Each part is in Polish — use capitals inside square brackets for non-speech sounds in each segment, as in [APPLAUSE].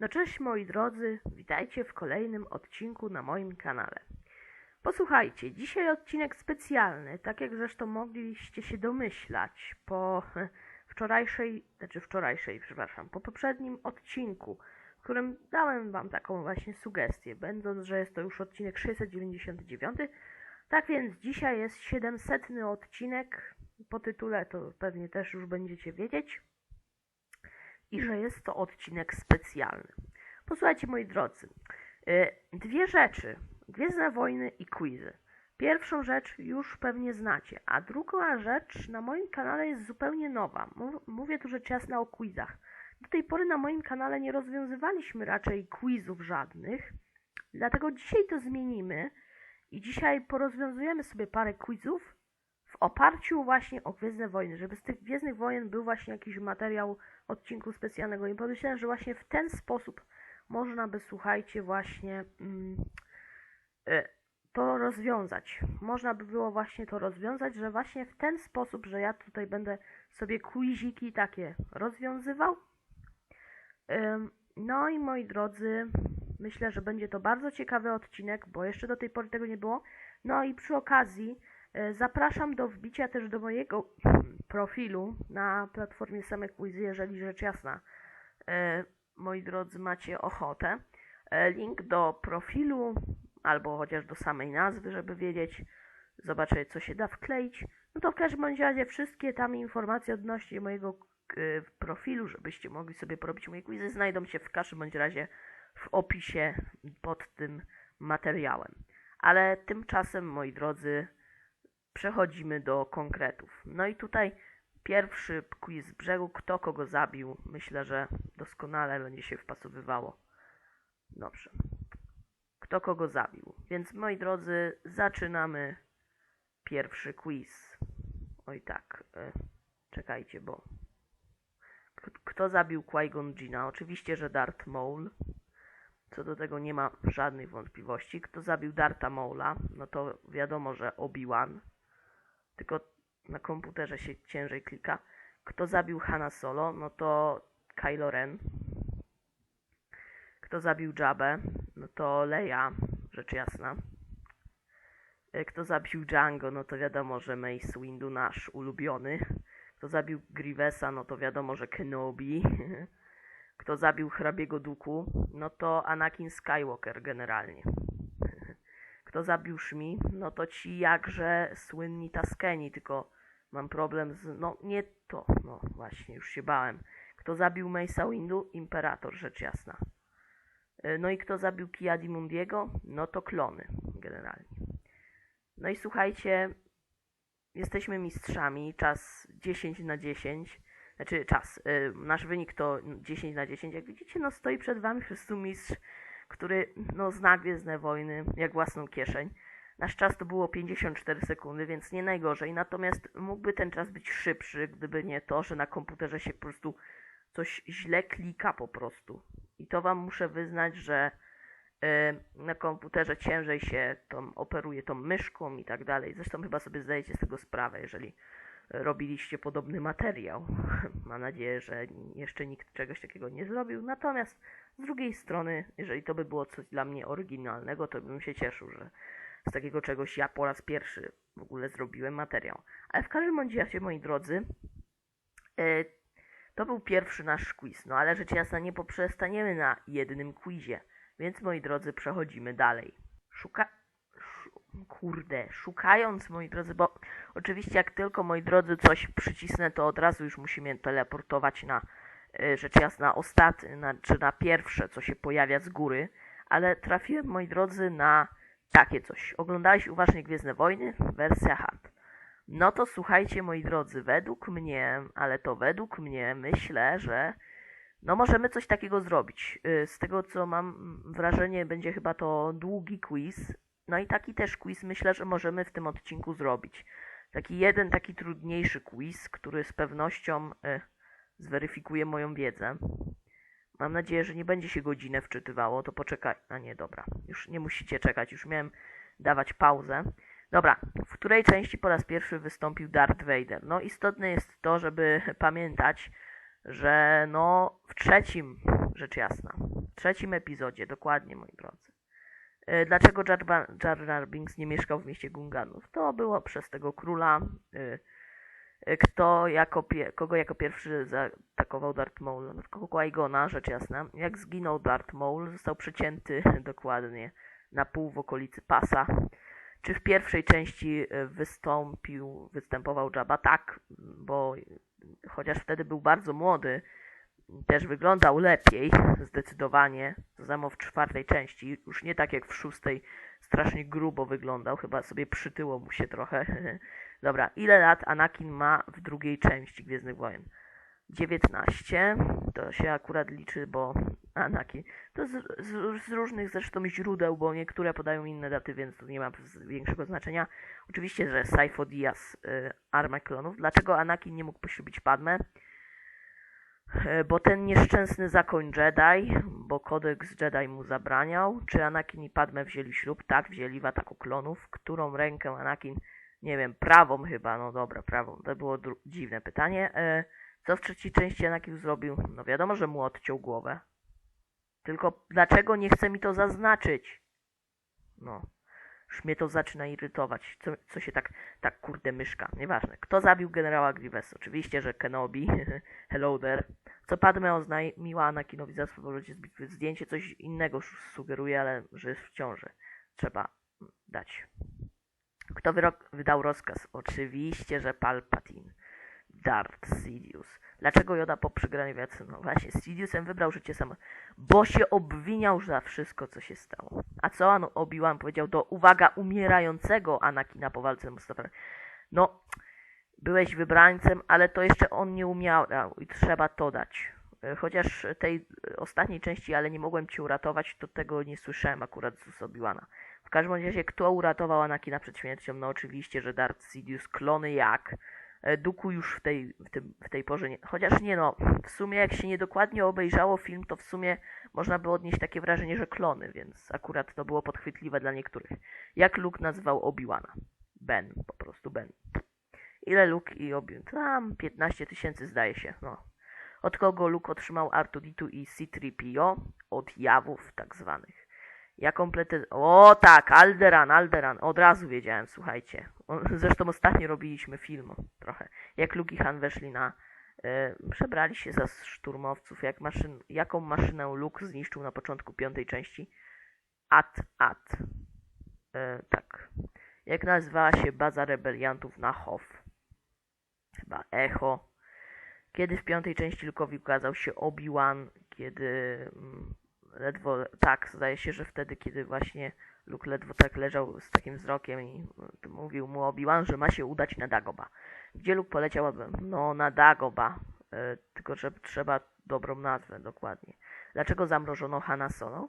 No cześć moi drodzy, witajcie w kolejnym odcinku na moim kanale. Posłuchajcie, dzisiaj odcinek specjalny, tak jak zresztą mogliście się domyślać po [LAUGHS] wczorajszej, znaczy wczorajszej, przepraszam, po poprzednim odcinku, w którym dałem wam taką właśnie sugestię, będąc, że jest to już odcinek 699. Tak więc dzisiaj jest 700 odcinek, po tytule to pewnie też już będziecie wiedzieć i że jest to odcinek specjalny. Posłuchajcie, moi drodzy, y, dwie rzeczy: Gwiezdne Wojny i quizy. Pierwszą rzecz już pewnie znacie, a druga rzecz na moim kanale jest zupełnie nowa. Mówię tu rzecz jasna o quizach. Do tej pory na moim kanale nie rozwiązywaliśmy raczej quizów żadnych, dlatego dzisiaj to zmienimy i dzisiaj porozwiązujemy sobie parę quizów w oparciu właśnie o Gwiezdne Wojny, żeby z tych Gwiezdnych Wojen był właśnie jakiś materiał odcinku specjalnego. I pomyślałem, że właśnie w ten sposób można by, słuchajcie, właśnie mm, y, to rozwiązać. Można by było właśnie to rozwiązać, że właśnie w ten sposób, że ja tutaj będę sobie quiziki takie rozwiązywał. no i moi drodzy, myślę, że będzie to bardzo ciekawy odcinek, bo jeszcze do tej pory tego nie było. No i przy okazji E, zapraszam do wbicia też do mojego [CLEARS THROAT] profilu na platformie Same Quizy, jeżeli rzecz jasna, e, moi drodzy, macie ochotę. E, link do profilu albo chociaż do samej nazwy, żeby wiedzieć, zobaczyć co się da wkleić. No to w każdym razie wszystkie tam informacje odnośnie mojego profilu, żebyście mogli sobie porobić moje quizy, znajdą się w każdym bądź razie w opisie pod tym materiałem. Ale tymczasem, moi drodzy, przechodzimy do konkretów. No i tutaj pierwszy quiz z brzegu, kto kogo zabił. Myślę, że doskonale będzie się wpasowywało. Dobrze. Kto kogo zabił. Więc moi drodzy, zaczynamy pierwszy quiz. Oj tak, e, czekajcie, bo kto zabił Qui-Gon Jina? Oczywiście, że Darth Maul. Co do tego nie ma żadnych wątpliwości. Kto zabił Darta Maula? No to wiadomo, że Obi-Wan tylko na komputerze się ciężej klika. Kto zabił Hanna Solo? No to Kylo Ren. Kto zabił Jabę? No to Leia, rzecz jasna. E, kto zabił Django? No to wiadomo, że Mace Windu nasz ulubiony. Kto zabił Grievesa? No to wiadomo, że Kenobi. [LAUGHS] Kto zabił hrabiego Duku? No to Anakin Skywalker generalnie kto zabił Szmi, no to ci jakże słynni Taskeni, tylko mam problem z, no nie to, no właśnie, już się bałem. Kto zabił Mesa Windu? Imperator, rzecz jasna. E, no i kto zabił Kiadi Mundiego? No to klony, generalnie. No i słuchajcie, jesteśmy mistrzami, czas 10 na 10, znaczy czas, yy, nasz wynik to 10 na 10, jak widzicie, no stoi przed wami po prostu mistrz który no, zna Gwiezdne Wojny jak własną kieszeń. Nasz czas to było 54 sekundy, więc nie najgorzej. Natomiast mógłby ten czas być szybszy, gdyby nie to, że na komputerze się po prostu coś źle klika po prostu. I to wam muszę wyznać, że yy, na komputerze ciężej się tą, operuje tą myszką i tak dalej. Zresztą chyba sobie zdajecie z tego sprawę, jeżeli robiliście podobny materiał. [LAUGHS] Mam nadzieję, że jeszcze nikt czegoś takiego nie zrobił. Natomiast z drugiej strony, jeżeli to by było coś dla mnie oryginalnego, to bym się cieszył, że z takiego czegoś ja po raz pierwszy w ogóle zrobiłem materiał. Ale w każdym bądź razie, moi drodzy, yy, to był pierwszy nasz quiz. No ale rzecz jasna, nie poprzestaniemy na jednym quizie. Więc, moi drodzy, przechodzimy dalej. Szuka... Kurde, szukając, moi drodzy, bo oczywiście jak tylko, moi drodzy, coś przycisnę, to od razu już musimy teleportować na E, rzecz jasna ostatnie, czy na pierwsze, co się pojawia z góry, ale trafiłem, moi drodzy, na takie coś. Oglądałeś uważnie Gwiezdne Wojny? Wersja HAT. No to słuchajcie, moi drodzy, według mnie, ale to według mnie, myślę, że no możemy coś takiego zrobić. E, z tego, co mam wrażenie, będzie chyba to długi quiz. No i taki też quiz myślę, że możemy w tym odcinku zrobić. Taki jeden, taki trudniejszy quiz, który z pewnością... Y zweryfikuje moją wiedzę. Mam nadzieję, że nie będzie się godzinę wczytywało, to poczekaj. A nie, dobra, już nie musicie czekać, już miałem dawać pauzę. Dobra, w której części po raz pierwszy wystąpił Darth Vader? No istotne jest to, żeby pamiętać, że no w trzecim, rzecz jasna, trzecim epizodzie, dokładnie, moi drodzy. E, Dlaczego Jar, Jar Binks nie mieszkał w mieście Gunganów? To było przez tego króla, e, kto jako kogo jako pierwszy zaatakował Darth Maul. No, Qui-Gona, rzecz jasna. Jak zginął Darth Maul, został przycięty [LAUGHS] dokładnie na pół w okolicy pasa. Czy w pierwszej części e, wystąpił, występował Jabba? Tak, bo chociaż wtedy był bardzo młody, też wyglądał lepiej, zdecydowanie. To samo w czwartej części, już nie tak jak w szóstej, strasznie grubo wyglądał, chyba sobie przytyło mu się trochę. [LAUGHS] Dobra, ile lat Anakin ma w drugiej części Gwiezdnych Wojen? 19, to się akurat liczy, bo Anakin, to z, z, z różnych zresztą źródeł, bo niektóre podają inne daty, więc to nie ma większego znaczenia. Oczywiście, że Saifo Dyas, y, Arma Klonów. Dlaczego Anakin nie mógł poślubić Padme? E, Bo ten nieszczęsny zakon Jedi, bo kodeks Jedi mu zabraniał. Czy Anakin i Padme wzięli ślub? Tak, wzięli w ataku klonów. Którą rękę Anakin, nie wiem, prawą chyba, no dobra, prawą. To było dziwne pytanie. E, Co w trzeciej części Anakin zrobił? No wiadomo, że mu odciął głowę. Tylko dlaczego nie chce mi to zaznaczyć? No. Już mnie to zaczyna irytować. Co, co się tak, tak kurde myszka. Nieważne. Kto zabił generała Grievous? Oczywiście, że Kenobi. [LAUGHS] Hello there. Co Padme oznajmiła Anakinowi za powrocie z bitwy. Zdjęcie coś innego sugeruje, ale że jest w ciąży. Trzeba dać. Kto wydał rozkaz? Oczywiście, że Palpatine. Darth Sidious. Dlaczego Joda po przegranej walce? No właśnie, z Sidiousem wybrał życie samo, bo się obwiniał za wszystko, co się stało. A co An- Obi-Wan powiedział do, uwaga, umierającego Anakina po walce Mustafa? No, byłeś wybrańcem, ale to jeszcze on nie umierał i trzeba to dać. E, Chociaż tej e, ostatniej części, ale nie mogłem ci uratować, to tego nie słyszałem akurat z Obi-Wana. W każdym razie, kto uratował Anakina przed śmiercią? No oczywiście, że Darth Sidious, klony jak? E, Duku już w tej, w, tym, w tej porze nie. Chociaż nie no, w sumie jak się niedokładnie obejrzało film, to w sumie można by odnieść takie wrażenie, że klony, więc akurat to było podchwytliwe dla niektórych. Jak Luke nazywał Obi-Wana? Ben, po prostu Ben. Ile Luke i Obi... Tam 15 tysięcy zdaje się, no. Od kogo Luke otrzymał R2D2 i C-3PO? Od jawów tak zwanych. Ja kompletnie... O tak, Alderan, Alderan. Od razu wiedziałem, słuchajcie. Zresztą ostatnio robiliśmy film trochę. Jak Luke i Han weszli na... E, przebrali się za szturmowców. Jak maszyn, jaką maszynę Luke zniszczył na początku piątej części? At-At. E, tak. Jak nazywała się baza rebeliantów na Hoth? Chyba Echo. Kiedy w piątej części Luke'owi ukazał się Obi-Wan, kiedy mm, ledwo, tak, zdaje się, że wtedy, kiedy właśnie Luke ledwo tak leżał z takim wzrokiem i mówił mu Obi-Wan, że ma się udać na Dagoba. Gdzie Luke poleciał? No, na Dagoba. E, tylko, że trzeba dobrą nazwę, dokładnie. Dlaczego zamrożono Hanna Solo?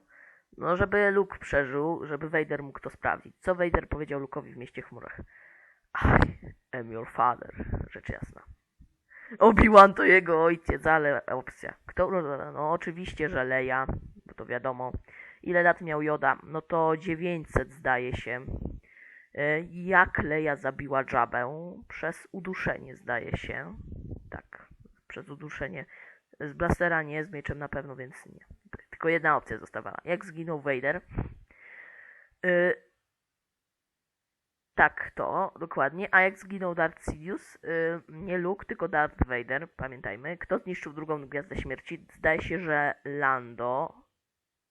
No, żeby Luke przeżył, żeby Vader mógł to sprawdzić. Co Vader powiedział Luke'owi w mieście chmurach? I am your father, rzecz jasna. Obi-Wan to jego ojciec, ale opcja. Kto? No oczywiście, że Leia, bo to wiadomo. Ile lat miał Joda? No to 900 zdaje się. E, Jak Leia zabiła Jabę? Przez uduszenie zdaje się. Tak, przez uduszenie. Z blastera nie, z mieczem na pewno, więc nie. Tylko jedna opcja zostawała. Jak zginął Vader? E, tak, to, dokładnie. A jak zginął Darth Sidious? Y, nie Luke, tylko Darth Vader, pamiętajmy. Kto zniszczył drugą Gwiazdę Śmierci? Zdaje się, że Lando.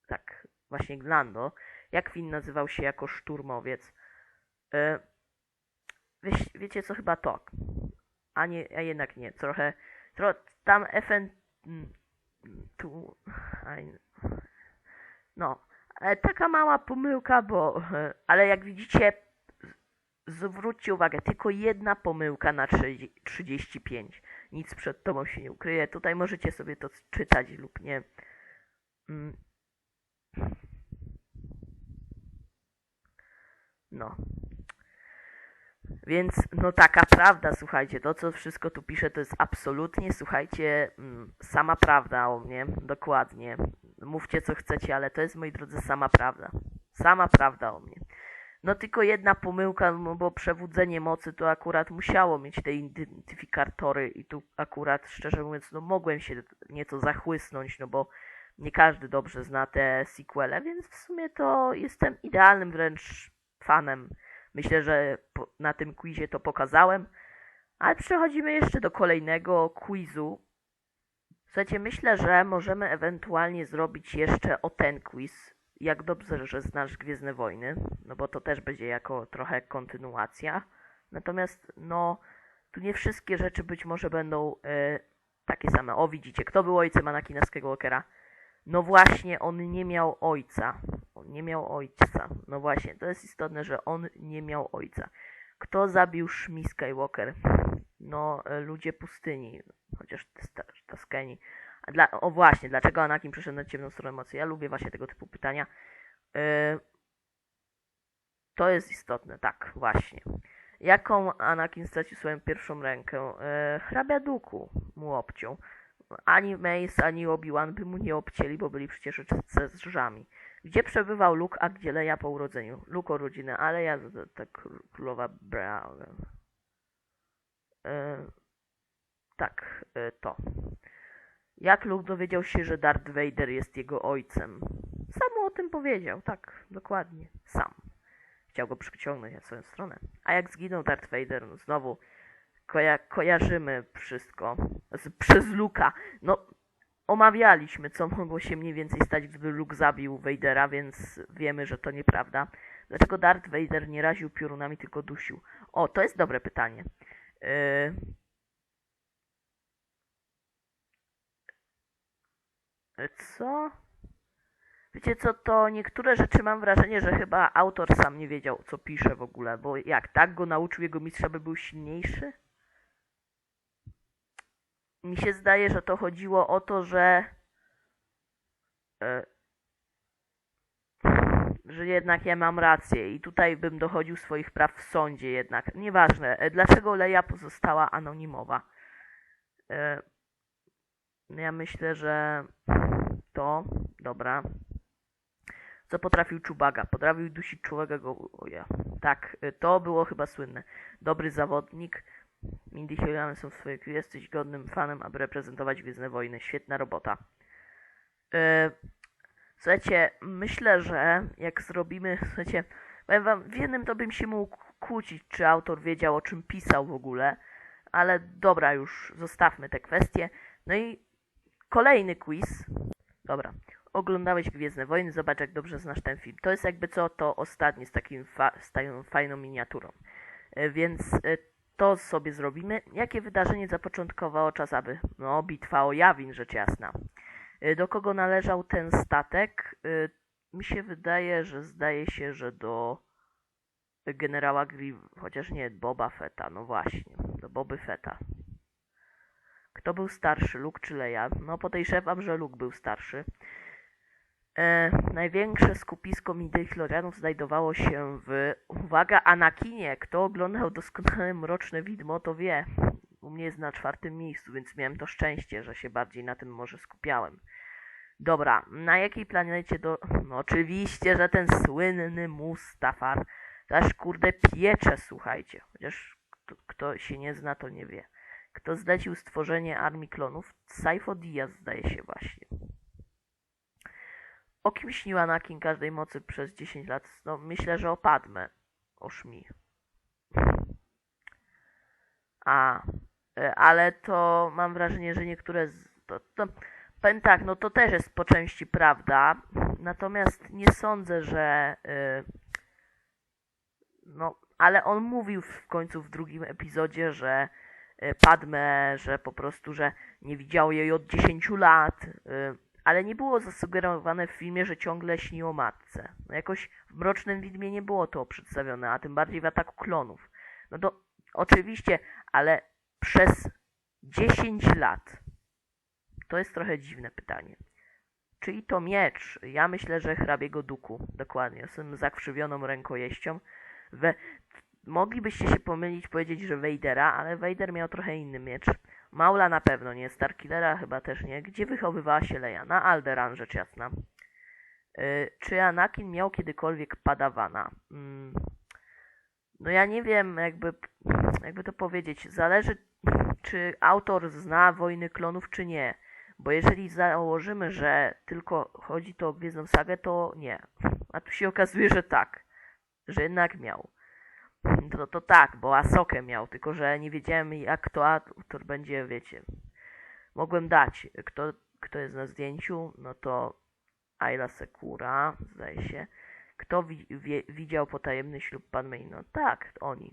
Tak, właśnie Lando. Jak Finn nazywał się jako szturmowiec? Y, wiesz, wiecie co, chyba to. A, nie, a jednak nie. Trochę, tro, tam FN... mm, Tu... No, e, taka mała pomyłka, bo... e, Ale jak widzicie, zwróćcie uwagę, tylko jedna pomyłka na 30 35. Nic przed tobą się nie ukryje. Tutaj możecie sobie to czytać lub nie. No. Więc, no taka prawda, słuchajcie, to co wszystko tu piszę, to jest absolutnie, słuchajcie, mm, sama prawda o mnie, dokładnie. Mówcie co chcecie, ale to jest, moi drodzy, sama prawda. Sama prawda o mnie. No tylko jedna pomyłka, no bo przewodzenie mocy to akurat musiało mieć te identyfikatory i tu akurat, szczerze mówiąc, no mogłem się nieco zachłysnąć, no bo nie każdy dobrze zna te sequele, więc w sumie to jestem idealnym wręcz fanem. Myślę, że na tym quizie to pokazałem. Ale przechodzimy jeszcze do kolejnego quizu. Słuchajcie, myślę, że możemy ewentualnie zrobić jeszcze o ten quiz. Jak dobrze, że znasz Gwiezdne Wojny, no bo to też będzie jako trochę kontynuacja. Natomiast, no, tu nie wszystkie rzeczy być może będą e, takie same. O, widzicie, kto był ojcem Anakina Skywalkera? No właśnie, on nie miał ojca. On nie miał ojca. No właśnie, to jest istotne, że on nie miał ojca. Kto zabił Shmi Skywalker? No, e, ludzie pustyni. Chociaż Taskeni. Dla, o właśnie, dlaczego Anakin przeszedł na ciemną stronę mocy? Ja lubię właśnie tego typu pytania. Yy, to jest istotne, tak, właśnie. Jaką Anakin stracił swoją pierwszą rękę? Yy, hrabia Duku mu obciął. Ani Mace, ani Obi-Wan by mu nie obcięli, bo byli przecież żami. Gdzie przebywał Luke, a gdzie Leia po urodzeniu? Luke urodziny, ale ja tak królowa Brown. Yy, tak, yy, to. Jak Luke dowiedział się, że Darth Vader jest jego ojcem? Sam mu o tym powiedział, tak, dokładnie, sam. Chciał go przyciągnąć na swoją stronę. A jak zginął Darth Vader, no znowu koja kojarzymy wszystko z, przez Luka. No, omawialiśmy, co mogło się mniej więcej stać, gdyby Luke zabił Vadera, więc wiemy, że to nieprawda. Dlaczego Darth Vader nie raził piorunami, tylko dusił? O, to jest dobre pytanie. Yy, Co? Wiecie co, to niektóre rzeczy mam wrażenie, że chyba autor sam nie wiedział, co pisze w ogóle, bo jak tak go nauczył jego mistrza, by był silniejszy? Mi się zdaje, że to chodziło o to, że e, że jednak ja mam rację i tutaj bym dochodził swoich praw w sądzie jednak. Nieważne, e, dlaczego Leia pozostała anonimowa. E, ja myślę, że to, dobra. Co potrafił Czubaga? Potrafił dusić człowieka go... Oja. Tak, to było chyba słynne. Dobry zawodnik. Mindy Hillary są w swojej Jesteś godnym fanem, aby reprezentować Gwiezdne Wojny. Świetna robota. Yy, słuchajcie, myślę, że jak zrobimy... Słuchajcie, powiem wam, w jednym to bym się mógł kłócić, czy autor wiedział, o czym pisał w ogóle. Ale dobra, już zostawmy te kwestie. No i kolejny quiz. Dobra. Oglądałeś Gwiezdne Wojny, zobacz jak dobrze znasz ten film. To jest jakby co to ostatnie z, takim fa z fajną miniaturą. E, więc e, to sobie zrobimy. Jakie wydarzenie zapoczątkowało czas aby? No, bitwa o Jawin, rzecz jasna. E, do kogo należał ten statek? Mi się wydaje, że zdaje się, że do generała Grieve, chociaż nie, Boba Fetta, no właśnie, do Boby Fetta. Kto był starszy, Luke czy Leia? No podejrzewam, że Luke był starszy. E, największe skupisko midichlorianów znajdowało się w, uwaga, Anakinie. Kto oglądał doskonałe Mroczne Widmo, to wie. U mnie jest na czwartym miejscu, więc miałem to szczęście, że się bardziej na tym może skupiałem. Dobra, na jakiej planecie do... No oczywiście, że ten słynny Mustafar. Też kurde piecze, słuchajcie. Chociaż kto, kto się nie zna, to nie wie. Kto zlecił stworzenie armii klonów? Saifo Diaz zdaje się właśnie. O kim śnił Anakin każdej mocy przez 10 lat? No myślę, że o Padme. O Szmi. A, e, ale to mam wrażenie, że niektóre z... To, to, powiem tak, no to też jest po części prawda, natomiast nie sądzę, że... Yy, no, ale on mówił w końcu w drugim epizodzie, że E, Padme, że po prostu, że nie widział jej od 10 lat, e, ale nie było zasugerowane w filmie, że ciągle śni o matce. No jakoś w Mrocznym Widmie nie było to przedstawione, a tym bardziej w Ataku Klonów. No to oczywiście, ale przez 10 lat to jest trochę dziwne pytanie. Czyli to miecz? Ja myślę, że hrabiego duku. Dokładnie. Z tym zakrzywioną rękojeścią. We Moglibyście się pomylić, powiedzieć, że Vadera, ale Vader miał trochę inny miecz. Maula na pewno nie, Starkillera chyba też nie. Gdzie wychowywała się Leia? Na Alderan, rzecz jasna. Yy, czy Anakin miał kiedykolwiek padawana? Yy, no ja nie wiem, jakby, jakby to powiedzieć. Zależy, czy autor zna Wojny Klonów, czy nie. Bo jeżeli założymy, że tylko chodzi to o Gwiezdną Sagę, to nie. A tu się okazuje, że tak. Że jednak miał. To, to tak, bo Asokę miał, tylko że nie wiedziałem jak to autor będzie, wiecie. Mogłem dać, kto, kto jest na zdjęciu, no to Ayla Sekura, zdaje się. Kto wi wie, widział potajemny ślub Pan May? No tak, oni.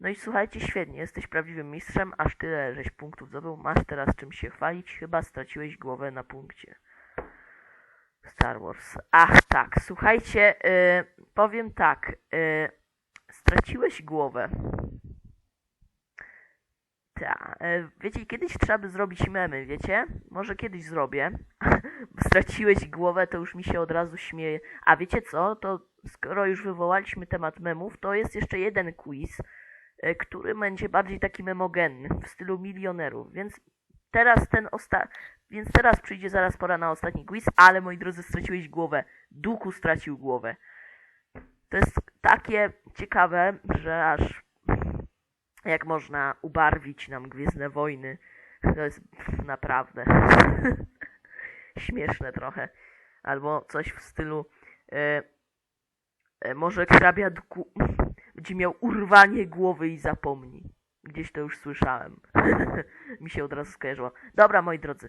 No i słuchajcie, świetnie, jesteś prawdziwym mistrzem, aż tyle żeś punktów zdobył, masz teraz czym się chwalić, chyba straciłeś głowę na punkcie. Star Wars. Ach tak, słuchajcie, yy, powiem tak, yy, straciłeś głowę. Ta, yy, wiecie, kiedyś trzeba by zrobić memy, wiecie? Może kiedyś zrobię. [LAUGHS] straciłeś głowę, to już mi się od razu śmieje. A wiecie co? To skoro już wywołaliśmy temat memów, to jest jeszcze jeden quiz, e, który będzie bardziej taki memogenny, w stylu milionerów, więc teraz ten osta... Więc teraz przyjdzie zaraz pora na ostatni quiz, ale moi drodzy, straciłeś głowę. Duku stracił głowę. To jest takie ciekawe, że aż jak można ubarwić nam Gwiezdne Wojny. To jest naprawdę [LAUGHS] śmieszne trochę. Albo coś w stylu e, e, może hrabia będzie miał urwanie głowy i zapomni. Gdzieś to już słyszałem. [LAUGHS] Mi się od razu skojarzyło. Dobra, moi drodzy.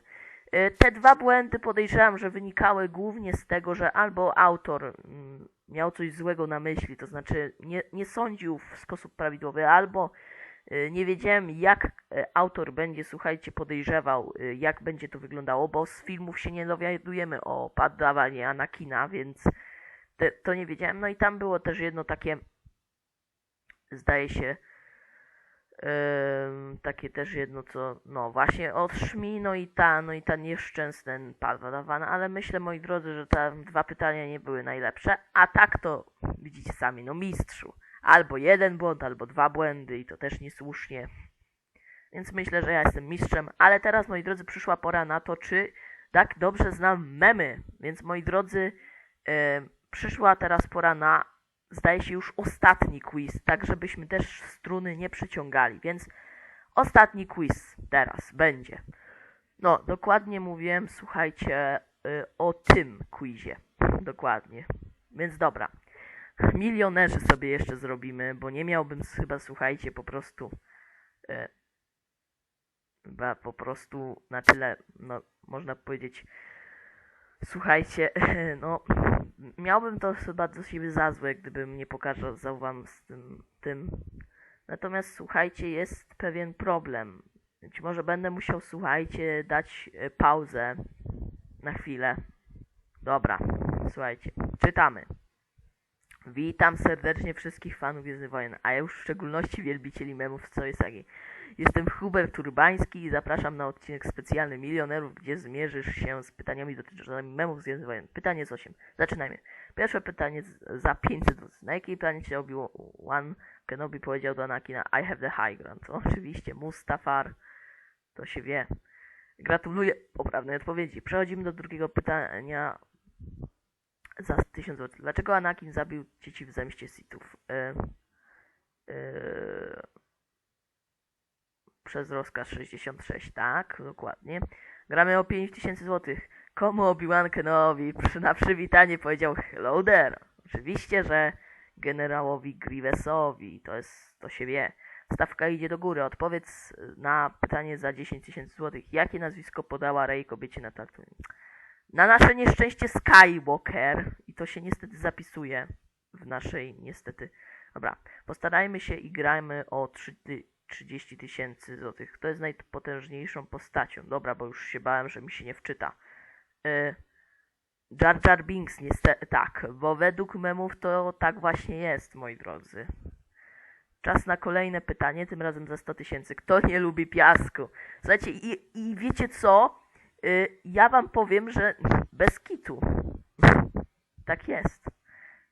E, Te dwa błędy podejrzewam, że wynikały głównie z tego, że albo autor mm, miał coś złego na myśli, to znaczy nie, nie sądził w sposób prawidłowy, albo e, nie wiedziałem, jak e, autor będzie, słuchajcie, podejrzewał, jak będzie to wyglądało, bo z filmów się nie dowiadujemy o padawaniu Anakina, więc te, to nie wiedziałem. No i tam było też jedno takie, zdaje się, Takie też jedno co, no właśnie od szmi, no i ta, no i ta nieszczęsny padawana, ale myślę moi drodzy, że te dwa pytania nie były najlepsze, a tak to widzicie sami, no mistrzu, albo jeden błąd, albo dwa błędy i to też niesłusznie, więc myślę, że ja jestem mistrzem, ale teraz moi drodzy przyszła pora na to, czy tak dobrze znam memy, więc moi drodzy, ym, przyszła teraz pora na zdaje się już ostatni quiz, tak żebyśmy też struny nie przyciągali, więc ostatni quiz teraz będzie. No, dokładnie mówiłem, słuchajcie, y, o tym quizie. [LAUGHS] Dokładnie. Więc dobra. Milionerzy sobie jeszcze zrobimy, bo nie miałbym chyba, słuchajcie, po prostu y, chyba po prostu na tyle, no, można powiedzieć, słuchajcie, [LAUGHS] no, miałbym to do siebie za złe, gdybym nie pokazał wam z tym, tym. Natomiast słuchajcie, jest pewien problem. Być może będę musiał, słuchajcie, dać e, pauzę na chwilę. Dobra, słuchajcie, czytamy. Witam serdecznie wszystkich fanów Gwiezdnych Wojen, a już w szczególności wielbicieli memów z całej sagi. Jestem Hubert Turbański i zapraszam na odcinek specjalny Milionerów, gdzie zmierzysz się z pytaniami dotyczącymi memów z Gwiezdnych Wojen. Pytanie z 8. Zaczynajmy. Pierwsze pytanie za 500 zł. Na jakiej planecie Obi-Wan Kenobi powiedział do Anakina I have the high ground? Oczywiście Mustafar. To się wie. Gratuluję poprawnej odpowiedzi. Przechodzimy do drugiego pytania za 1000 zł. Dlaczego Anakin zabił dzieci w zemście Sithów? Yy, yy, przez rozkaz 66, tak, dokładnie. Gramy o 5000 zł. Komu Obi-Wan Kenobi przy, na przywitanie powiedział hello there? Oczywiście, że generałowi Grievesowi, to jest, to się wie. Stawka idzie do góry. Odpowiedz na pytanie za 10 tysięcy złotych. Jakie nazwisko podała Rey kobiecie na Tatooine? Na nasze nieszczęście Skywalker. I to się niestety zapisuje w naszej, niestety. Dobra, postarajmy się i grajmy o 3, 30 tysięcy złotych. Kto jest najpotężniejszą postacią? Dobra, bo już się bałem, że mi się nie wczyta. Yy, Jar Jar Binks, niestety, tak, bo według memów to tak właśnie jest, moi drodzy. Czas na kolejne pytanie, tym razem za 100 tysięcy. Kto nie lubi piasku? Słuchajcie, i, i wiecie co? Yy, ja wam powiem, że bez kitu. tak jest.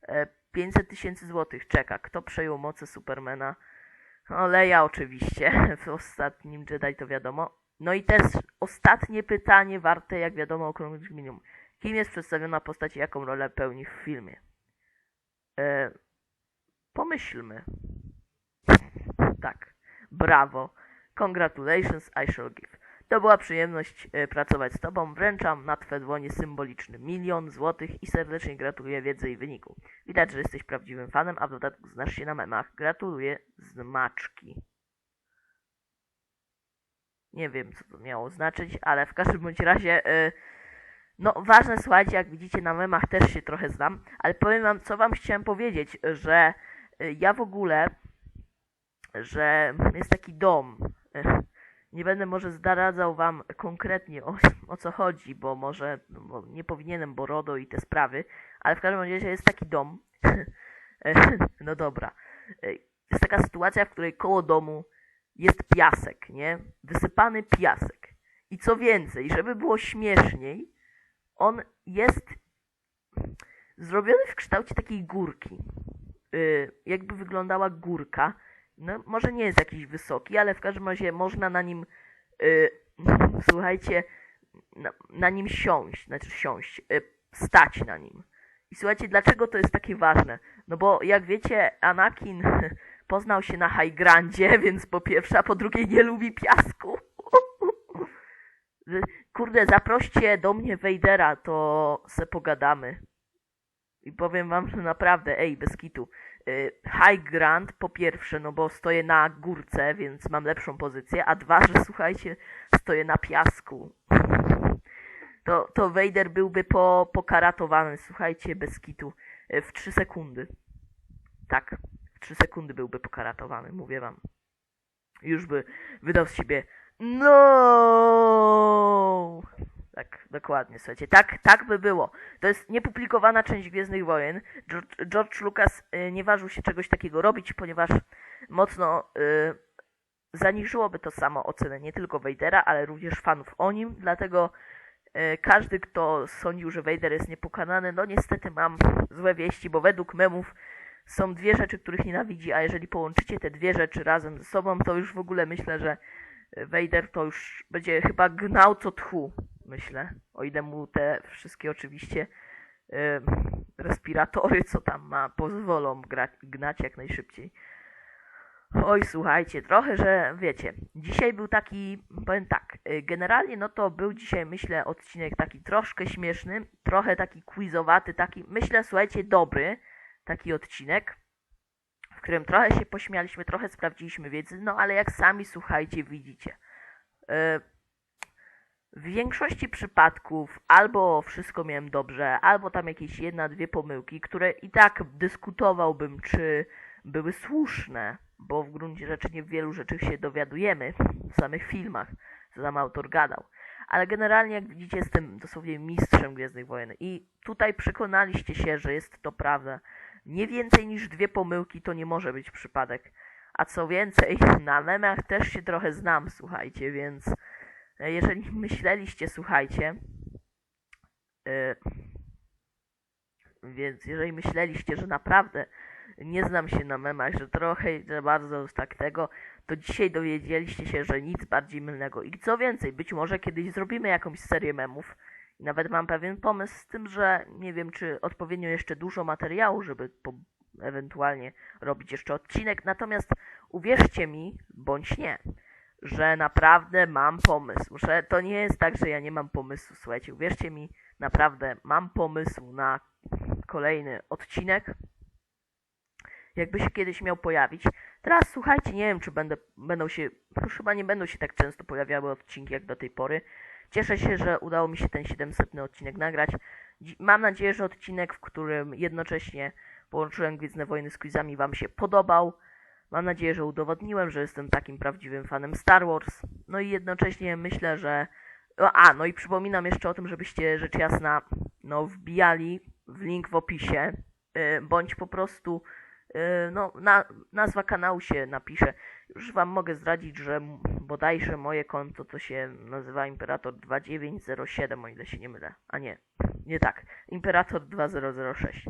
Yy, 500 tysięcy złotych czeka. Kto przejął moce Supermana? Leia oczywiście. [LAUGHS] W ostatnim Jedi to wiadomo. No i też ostatnie pytanie, warte jak wiadomo okrągłych minimum. Kim jest przedstawiona postać i jaką rolę pełni w filmie? E, pomyślmy. tak. Brawo. Congratulations, I shall give. To była przyjemność e, pracować z Tobą. Wręczam na Twe dłonie symboliczny milion złotych i serdecznie gratuluję wiedzy i wyniku. Widać, że jesteś prawdziwym fanem, a w dodatku znasz się na memach. Gratuluję z maczki. Nie wiem, co to miało znaczyć, ale w każdym bądź razie, e, no ważne, słuchajcie, jak widzicie na memach też się trochę znam, ale powiem wam, co wam chciałem powiedzieć, że e, ja w ogóle, że jest taki dom, nie będę może zdradzał wam konkretnie o, [LAUGHS] o co chodzi, bo może no, bo nie powinienem, bo RODO i te sprawy, ale w każdym razie jest taki dom, [LAUGHS] no dobra, jest taka sytuacja, w której koło domu jest piasek, nie? Wysypany piasek. I co więcej, żeby było śmieszniej, on jest zrobiony w kształcie takiej górki. Yy, jakby wyglądała górka. No, może nie jest jakiś wysoki, ale w każdym razie można na nim, yy, [LAUGHS] słuchajcie, na, na, nim siąść, znaczy siąść, yy, stać na nim. I słuchajcie, dlaczego to jest takie ważne? No bo jak wiecie, Anakin [LAUGHS] poznał się na High Grandzie, [LAUGHS] więc po pierwsze, a po drugie nie lubi piasku. Kurde, zaproście do mnie Wejdera, to se pogadamy. I powiem wam, że naprawdę, ej, bez kitu. Y, High Grand po pierwsze, no bo stoję na górce, więc mam lepszą pozycję, a dwa, że słuchajcie, stoję na piasku. To, to Vader byłby po, pokaratowany, słuchajcie, bez kitu, y, w 3 sekundy. Tak. 3 sekundy byłby pokaratowany, mówię wam. Już by wydał z siebie no. Tak, dokładnie, słuchajcie, tak, tak by było. To jest niepublikowana część Gwiezdnych Wojen. George, Lucas y, nie ważył się czegoś takiego robić, ponieważ mocno y, zaniżyłoby to samo ocenę nie tylko Vadera, ale również fanów o nim, dlatego y, każdy, kto sądził, że Vader jest niepokonany, no niestety mam złe wieści, bo według memów są dwie rzeczy, których nienawidzi, a jeżeli połączycie te dwie rzeczy razem ze sobą, to już w ogóle myślę, że Vader to już będzie chyba gnał co tchu, myślę. O ile mu te wszystkie oczywiście yy, respiratory, co tam ma, pozwolą grać, gnać jak najszybciej. Oj, słuchajcie, trochę, że wiecie, dzisiaj był taki, powiem tak, y, generalnie no to był dzisiaj, myślę, odcinek taki troszkę śmieszny, trochę taki quizowaty, taki, myślę, słuchajcie, dobry, taki odcinek, w którym trochę się pośmialiśmy, trochę sprawdziliśmy wiedzy, no ale jak sami słuchajcie, widzicie. E, w większości przypadków albo wszystko miałem dobrze, albo tam jakieś jedna, dwie pomyłki, które i tak dyskutowałbym, czy były słuszne, bo w gruncie rzeczy nie w wielu rzeczach się dowiadujemy w samych filmach, co tam autor gadał. Ale generalnie, jak widzicie, jestem dosłownie mistrzem Gwiezdnych Wojen i tutaj przekonaliście się, że jest to prawda. Nie więcej niż dwie pomyłki to nie może być przypadek. A co więcej, [LAUGHS] na memach też się trochę znam, słuchajcie, więc jeżeli myśleliście, słuchajcie, yy, więc jeżeli myśleliście, że naprawdę nie znam się na memach, że trochę, że bardzo tak tego, to dzisiaj dowiedzieliście się, że nic bardziej mylnego. I co więcej, być może kiedyś zrobimy jakąś serię memów, nawet mam pewien pomysł z tym, że nie wiem, czy odpowiednio jeszcze dużo materiału, żeby po, ewentualnie robić jeszcze odcinek. Natomiast uwierzcie mi, bądź nie, że naprawdę mam pomysł. Że to nie jest tak, że ja nie mam pomysłu. Słuchajcie, uwierzcie mi, naprawdę mam pomysł na kolejny odcinek. Jakby się kiedyś miał pojawić. Teraz słuchajcie, nie wiem, czy będę, będą się, chyba nie będą się tak często pojawiały odcinki jak do tej pory. Cieszę się, że udało mi się ten 700 odcinek nagrać. Mam nadzieję, że odcinek, w którym jednocześnie połączyłem Gwiezdne Wojny z quizami Wam się podobał. Mam nadzieję, że udowodniłem, że jestem takim prawdziwym fanem Star Wars. No i jednocześnie myślę, że... A, no i przypominam jeszcze o tym, żebyście rzecz jasna no, wbijali w link w opisie, yy, bądź po prostu yy, no, na, nazwa kanału się napisze. Już wam mogę zdradzić, że bodajże moje konto to się nazywa Imperator 2907, o ile się nie mylę. A nie, nie tak. Imperator 2006.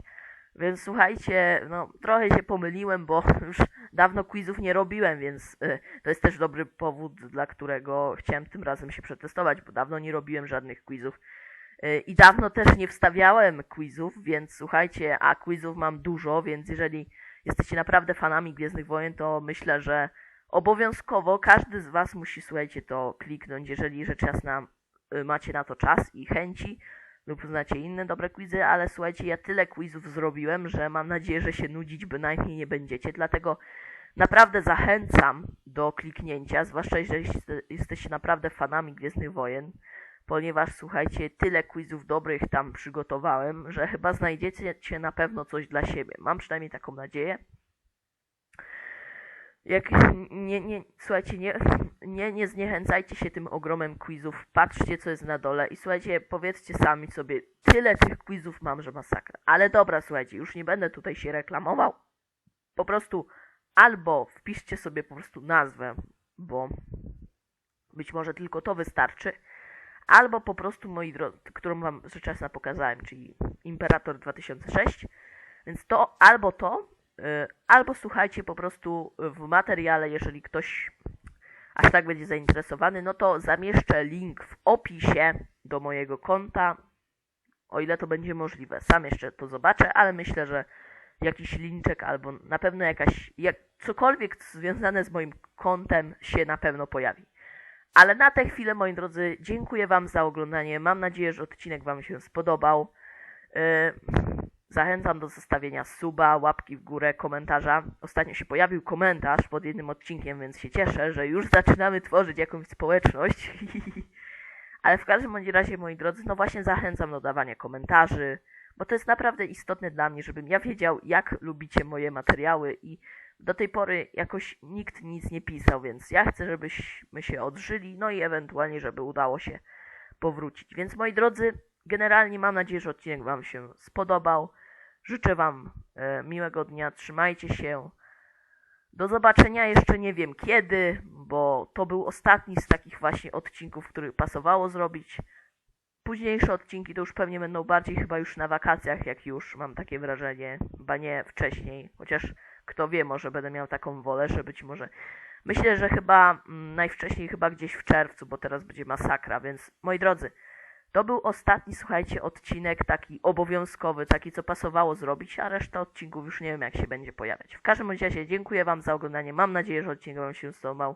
Więc słuchajcie, no trochę się pomyliłem, bo [LAUGHS] już dawno quizów nie robiłem, więc y, to jest też dobry powód, dla którego chciałem tym razem się przetestować, bo dawno nie robiłem żadnych quizów. Y, I dawno też nie wstawiałem quizów, więc słuchajcie, a quizów mam dużo, więc jeżeli jesteście naprawdę fanami Gwiezdnych Wojen, to myślę, że obowiązkowo każdy z Was musi, słuchajcie, to kliknąć, jeżeli rzecz jasna y, macie na to czas i chęci lub znacie inne dobre quizy, ale słuchajcie, ja tyle quizów zrobiłem, że mam nadzieję, że się nudzić bynajmniej nie będziecie, dlatego naprawdę zachęcam do kliknięcia, zwłaszcza jeżeli jeste- jesteście naprawdę fanami Gwiezdnych Wojen, ponieważ słuchajcie, tyle quizów dobrych tam przygotowałem, że chyba znajdziecie na pewno coś dla siebie. Mam przynajmniej taką nadzieję. Jak nie, nie, słuchajcie, nie, nie, nie zniechęcajcie się tym ogromem quizów, patrzcie co jest na dole i słuchajcie, powiedzcie sami sobie, tyle tych quizów mam, że masakra. Ale dobra, słuchajcie, już nie będę tutaj się reklamował. Po prostu albo wpiszcie sobie po prostu nazwę, bo być może tylko to wystarczy, albo po prostu, moi drodzy, którą wam rzecz pokazałem, czyli Imperator 2006, więc to albo to, albo słuchajcie po prostu w materiale, jeżeli ktoś aż tak będzie zainteresowany, no to zamieszczę link w opisie do mojego konta, o ile to będzie możliwe. Sam jeszcze to zobaczę, ale myślę, że jakiś linczek albo na pewno jakaś, jak, cokolwiek związane z moim kontem się na pewno pojawi. Ale na tę chwilę, moi drodzy, dziękuję Wam za oglądanie. Mam nadzieję, że odcinek Wam się spodobał. Yy, zachęcam do zostawienia suba, łapki w górę, komentarza. Ostatnio się pojawił komentarz pod jednym odcinkiem, więc się cieszę, że już zaczynamy tworzyć jakąś społeczność. [LAUGHS] Ale w każdym bądź razie, moi drodzy, no właśnie zachęcam do dawania komentarzy, bo to jest naprawdę istotne dla mnie, żebym ja wiedział, jak lubicie moje materiały i do tej pory jakoś nikt nic nie pisał, więc ja chcę, żebyśmy się odżyli, no i ewentualnie, żeby udało się powrócić. Więc moi drodzy, generalnie mam nadzieję, że odcinek Wam się spodobał. Życzę Wam e, miłego dnia, trzymajcie się. Do zobaczenia jeszcze nie wiem kiedy, bo to był ostatni z takich właśnie odcinków, który pasowało zrobić. Późniejsze odcinki to już pewnie będą bardziej chyba już na wakacjach, jak już mam takie wrażenie, chyba nie wcześniej, chociaż kto wie, może będę miał taką wolę, że być może. Myślę, że chyba mm, najwcześniej chyba gdzieś w czerwcu, bo teraz będzie masakra, więc moi drodzy, to był ostatni, słuchajcie, odcinek taki obowiązkowy, taki co pasowało zrobić, a reszta odcinków już nie wiem jak się będzie pojawiać. W każdym razie dziękuję Wam za oglądanie. Mam nadzieję, że odcinek Wam się spodobał.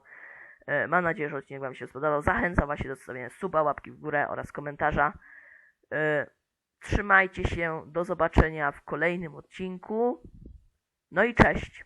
E, Mam nadzieję, że odcinek Wam się spodobał. Zachęcam Was do zostawienia suba, łapki w górę oraz komentarza. E, Trzymajcie się. Do zobaczenia w kolejnym odcinku. No i cześć.